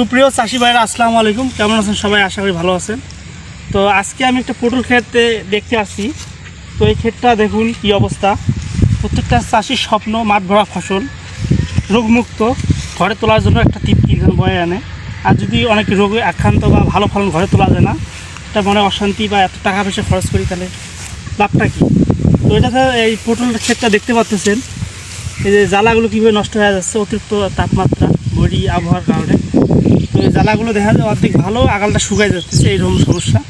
সুপ্রিয় চাষি ভাইরা, আসসালামু আলাইকুম। কেমন আছেন সবাই? আশা করি ভালো আছেন। তো আজকে আমি একটা পটল ক্ষেতে দেখতে আসছি। তো এই ক্ষেতটা দেখুন কি অবস্থা। প্রত্যেকটা চাষির স্বপ্ন, মাঠ ভরা ফসল, রোগমুক্ত। ঘরে তোলার জন্য একটা তৃপ্তি বয়ে আনে। আর যদি অনেক রোগে আক্রান্ত বা ভালো ফলন ঘরে তোলা যায় না এটা মনে অশান্তি বা এত টাকা পয়সা খরচ করি তাহলে লাভটা কী? তো এটাতে এই পটলের ক্ষেতটা দেখতে পাচ্ছেন। এই যে জ্বালাগুলো কীভাবে নষ্ট হয়ে যাচ্ছে, অতিরিক্ত তাপমাত্রা। বডি আবহাওয়ার কারণে। তো এই জ্বালাগুলো দেখা যায় অর্ধেক ভালো, আগালটা শুকায় যাচ্ছে, এইরকম সমস্যা।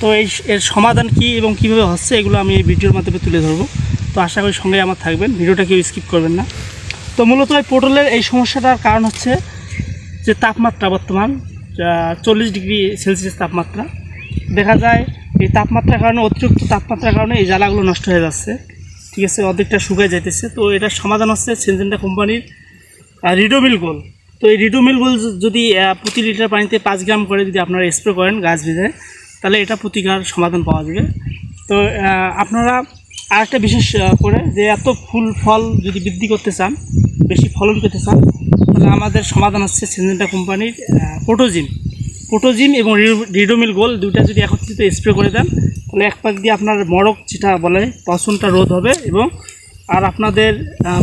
তো এই এর সমাধান কি এবং কীভাবে হচ্ছে এগুলো আমি এই ভিডিওর মাধ্যমে তুলে ধরবো। তো আশা করি সঙ্গে আমার থাকবেন, ভিডিওটা কেউ স্কিপ করবেন না। তো মূলত এই পটলের এই সমস্যাটার কারণ হচ্ছে যে তাপমাত্রা বর্তমান চল্লিশ ডিগ্রি সেলসিয়াস তাপমাত্রা। দেখা যায় এই তাপমাত্রার কারণে, অতিরিক্ত তাপমাত্রার কারণে এই জ্বালাগুলো নষ্ট হয়ে যাচ্ছে। ঠিক আছে, অর্ধেকটা শুকায় যাইতেছে। তো এটার সমাধান হচ্ছে সেনজেন্টা কোম্পানির রিডোমিল গোল তো এই রিডোমিল গোল যদি প্রতি লিটার পানিতে পাঁচ গ্রাম করে যদি আপনারা স্প্রে করেন গাছ ভিজে, তাহলে এটা প্রতিকার সমাধান পাওয়া যাবে। তো আপনারা আরেকটা বিশেষ করে যে এত ফুল ফল যদি বৃদ্ধি করতে চান, বেশি ফলন পেতে চান, তাহলে আমাদের সমাধান হচ্ছে সেনজেন্টা কোম্পানির পোটোজিম পোটোজিম এবং রিডোমিল গোল দুইটা যদি একত্রিত স্প্রে করে দেন, তাহলে এক পাক দিয়ে আপনার মরক যেটা বলে পচনটা রোধ হবে এবং আর আপনাদের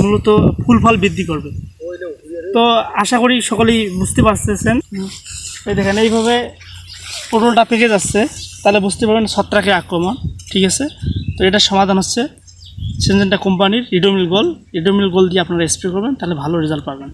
মূলত ফুল ফল বৃদ্ধি করবে। তো আশা করি সকলেই বুঝতে পারতেছেন। এই দেখেন, এইভাবে পটলটা পেকে যাচ্ছে। তাহলে বুঝতে পারবেন ছত্রাকের আক্রমণ, ঠিক আছে? তো এটা সমাধান হচ্ছে সেনজেনটা কোম্পানির ইডোমিল গোল রিডোমিল গোল দিয়ে আপনারা স্প্রে করবেন, তাহলে ভালো রেজাল্ট পাবেন।